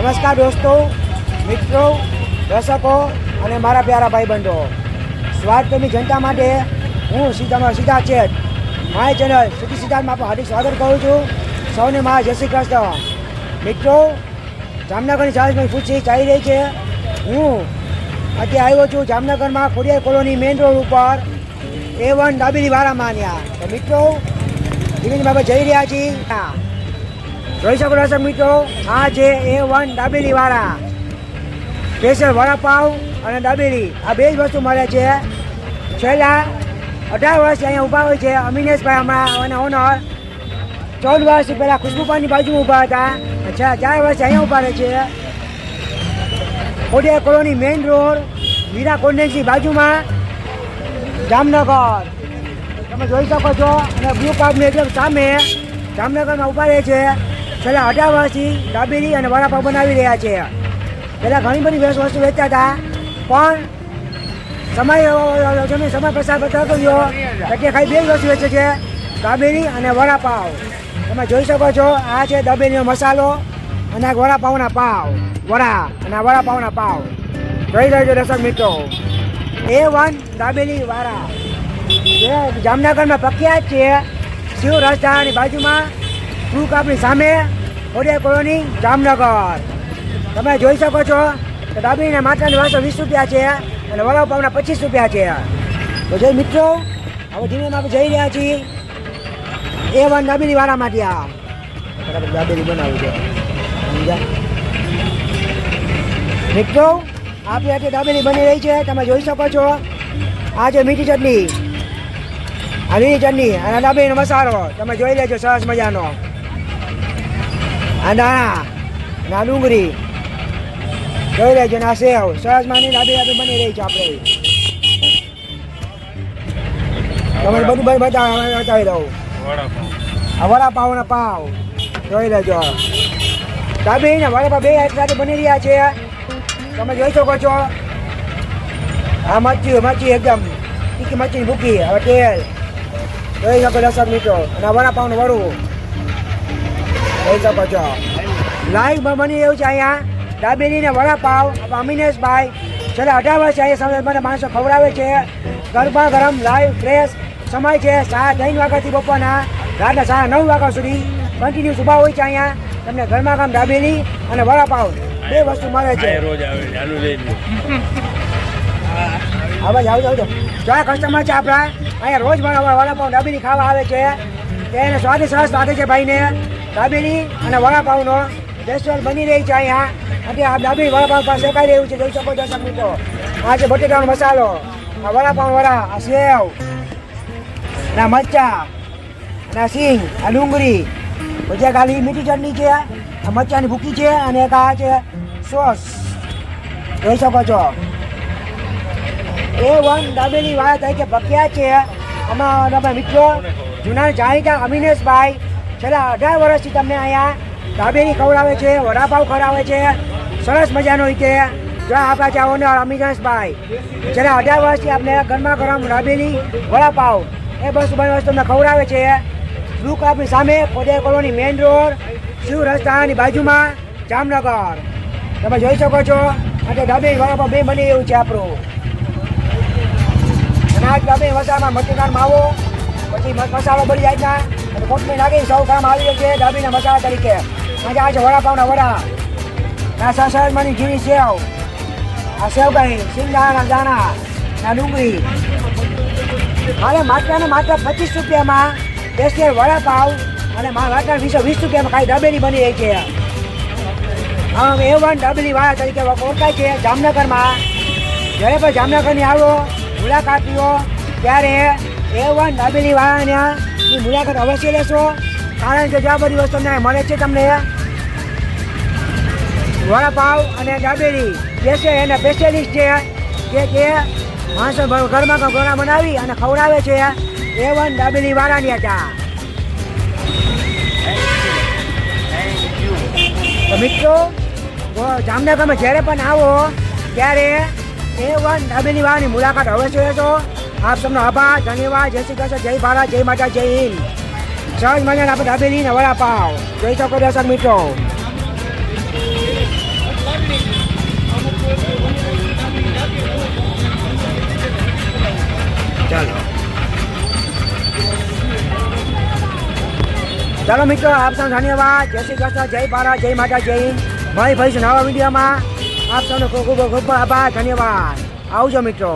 નમસ્કાર દોસ્તો, મિત્રો, દર્શકો અને મારા પ્યારા ભાઈબંધો. સ્વાર્થની જનતા માટે હું સીધા સીધા છે માય ચેનલ સિટી સિદ્ધાર્થમાં આપણું હાર્દિક સ્વાગત કરું છું. સૌને મારા જય શ્રી કૃષ્ણ. મિત્રો, જામનગરની ચાલીસમી ખુશી ચાલી રહી છે. હું અત્યારે આવ્યો છું જામનગરમાં ખોડિયાર કોલોની મેઇન રોડ ઉપર. એ વન ડાબીની વારા માન્યા તો મિત્રો ધીમે બાબા જઈ રહ્યા છીએ. જોઈ શકો છો મિત્રો, આ છે એ વન દાબેલી વાળા. સ્પેશિયલ વડાપાવ અને દાબેલી. આ બે જ વસ્તુ મળે છે. છેલ્લા અઢાર વર્ષથી અહીંયા ઊભા હોય છે અમિનેશભાઈ હમણાં, અને ઓનર. ચૌદ વર્ષથી પહેલાં ખુશ્બુપાની બાજુમાં ઊભા હતા. છેલ્લા ચાર વર્ષથી અહીંયા ઊભા રહે છે. Khodiyar colony main road, Meera કોન્ડેન્સની બાજુમાં જામનગર. તમે જોઈ શકો છો. અને બ્લુ કાર્ડની એકદમ સામે જામનગરમાં ઊભા રહે છે. છેલ્લા અઢાર વર્ષથી દાબેલી અને વડાપાવ બનાવી રહ્યા છે. પહેલાં ઘણી બધી વેસ્ટ વસ્તુ વેચતા હતા, પણ સમય સમય પસાર થતો ગયો એટલે ખાલી બે વસ્તુ વેચે છે, દાબેલી અને વડાપાવ. તમે જોઈ શકો છો, આ છે દાબેલીનો મસાલો અને આ વડાપાવના પાવ, વડા અને આ વડાપાવના પાવ. જોઈ લેજો દર્શક મિત્રો. એ વન દાબેલી વાળા. જે જામનગરમાં પ્રખ્યાત છે, શિવ રસ્તાની બાજુમાં ટૂંક આપણી સામે, ખોડિયાર કોલોની, જામનગર. તમે જોઈ શકો છો કે દાબેલીના માટલાની વાસો વીસ રૂપિયા છે અને વડાપાવના પચીસ રૂપિયા છે. તો જે મિત્રો, હવે ધીમે આપણે જઈ રહ્યા છીએ એ વન ડાબીની વાળામાં ત્યાં બરાબર દાબેલી બનાવું છે. મિત્રો, આપણી આટલી દાબેલી બની રહી છે. તમે જોઈ શકો છો, આ છે મીઠી ચટણી. આ લીલી ચટણી અને દાબેલીનો મસાલો. તમે જોઈ લેજો, સરસ મજાનો. આ ના ડુંગળી. જોઈ લેજો, ને ના સેવ. સરસ માની દાબેલી આપણી બની રહી છે આપણે. તમે બધું બધું બતા- બતાવી દઉં. આ વડાપાવના પાવ. જોઈ લેજો. દાબી ને વડાપાવ બે સાથે બની રહ્યા છે. તમે જોઈ શકો છો. આ મચ્છી મચ્છી એકદમ ટીકી મચ્છી ભૂકી. હવે તેલ. જોઈ શકો દર્શક મિત્રો. અને વડાપાવનું વડું. જોઈ પાછા લાઈવ બની રહ્યું છે અહીંયા. દાબેલી ને વડાપાવ અમિનેશભાઈ. છેલ્લા અઢાર વર્ષ અહીંયા સમય મને માણસો ખવડાવે છે. ગરબા ગરમ લાઈવ ફ્રેશ. સમય છે સાડા ત્રણ વાગ્યાથી બપોરના. રાતના સાડા નવ વાગ્યા સુધી. કન્ટિન્યુ ઊભા હોય છે અહીંયા. તમને ગરમા ગરમ દાબેલી અને વડાપાવ બે વસ્તુ મળે છે. રોજ આવે ચાલુ લઈ લે હવે જાવ જાવ જો આ કસ્ટમર છે આપણા. અહીંયા રોજ વડા વડાપાવ દાબેલી ખાવા આવે છે. તેને સ્વાદિષ્ટ સરસ લાગે છે ભાઈને. દાબેલી અને વડાપાઉંનો રેસ્ટોરન્ટ બની રહી છે અહીંયા. અને આ દાબેલી વડાપાઉં પાસે શેકાઈ રહ્યું છે, જોઈ શકો દર્શક મિત્રો. આ છે બટેટાનો મસાલો, આ વડાપાઉં વડા, આ સેવ ના મરચા ના સિંગ, આ ડુંગળી. આ ખાલી મીઠી ચટણી છે, આ મરચાની ભૂકી છે, અને એક આ છે સોસ. જોઈ શકો છો. એ વન દાબેલી વાળા તરીકે ભક્યા છે. અમારા મિત્રો જૂના જાણીતા અમિનેશભાઈ છેલ્લા અઢાર વર્ષથી તમને અહીંયા ડાબેરી ખવડાવે છે, વડાપાવ ખવડાવે છે, સરસ મજાનો રીતે જો આપણા છે ઓનર અમિનેશભાઈ છેલ્લા અઢાર વર્ષથી આપણે ગરમા ગરમ ડાબેરી વડાપાવ. એ બસ વસ્તુ તમને ખવડાવે છે. બ્લુ ક્લાબની સામે Khodiyar colony main road, Shiv રસ્તાની બાજુમાં જામનગર. તમે જોઈ શકો છો અને ડાબેરી વડાપાવ બે બની એવું છે આપણું. અને આ ગમે મસાલામાં મટીકાર માવો પછી મસાલો બળી જાય અને કોથમીર નાખી સૌ કામ આવી છે દાબીના મસાલા તરીકે. આજે આજે વડાપાવના વડા. આ સસરમાની જીવી સેવ. આ સેવ કઈ? સિંગાણા દાણા. ના ડુંગળી. મારે માત્ર ને માત્ર પચીસ રૂપિયામાં સ્પેશિયલ વડાપાવ અને મારા માત્ર વીસો વીસ રૂપિયામાં કાંઈ ડબેલી બની રહી છે. આમ એ વન દાબેલી વાળા તરીકે ઓળખાય છે. જામનગરમાં જ્યારે પણ જામનગરની આવો મુલાકાત લો ત્યારે એ વન દાબેલી વાળાની મુલાકાત અવશ્ય લેશો, કારણ કે જ્યાં બધી વસ્તુ મળે છે તમને. વડાપાવ અને ડાબેરી સ્પેશિયલ એના સ્પેશિયલિસ્ટ છે, કે જે માણસો ઘરમાં ઘણા બનાવી અને ખવડાવે છે. એ વન દાબેલી વાળાની હતા. તો મિત્રો જામનગરમાં જ્યારે પણ આવો, ત્યારે એ વન ડાબેરી વાળાની મુલાકાત અવશ્ય લેશો. આપ સૌનો આભાર, ધન્યવાદ. જય શ્રી કૃષ્ણ, જય ભારત, જય માતા જય હિન્દ. સહજ મજાના આપણે દાબેલી ને વડાપાવ. જય શકો દર્શક મિત્રો. ચાલો. ચાલો મિત્રો, આપ સૌ ધન્યવાદ. જય શ્રી કૃષ્ણ, જય ભારત, જય માતા જય હિન્દ. ભાઈ ભાઈ નવા વિડીયોમાં આપ સૌનો ખૂબ ખૂબ ખૂબ આભાર. ધન્યવાદ. આવજો મિત્રો.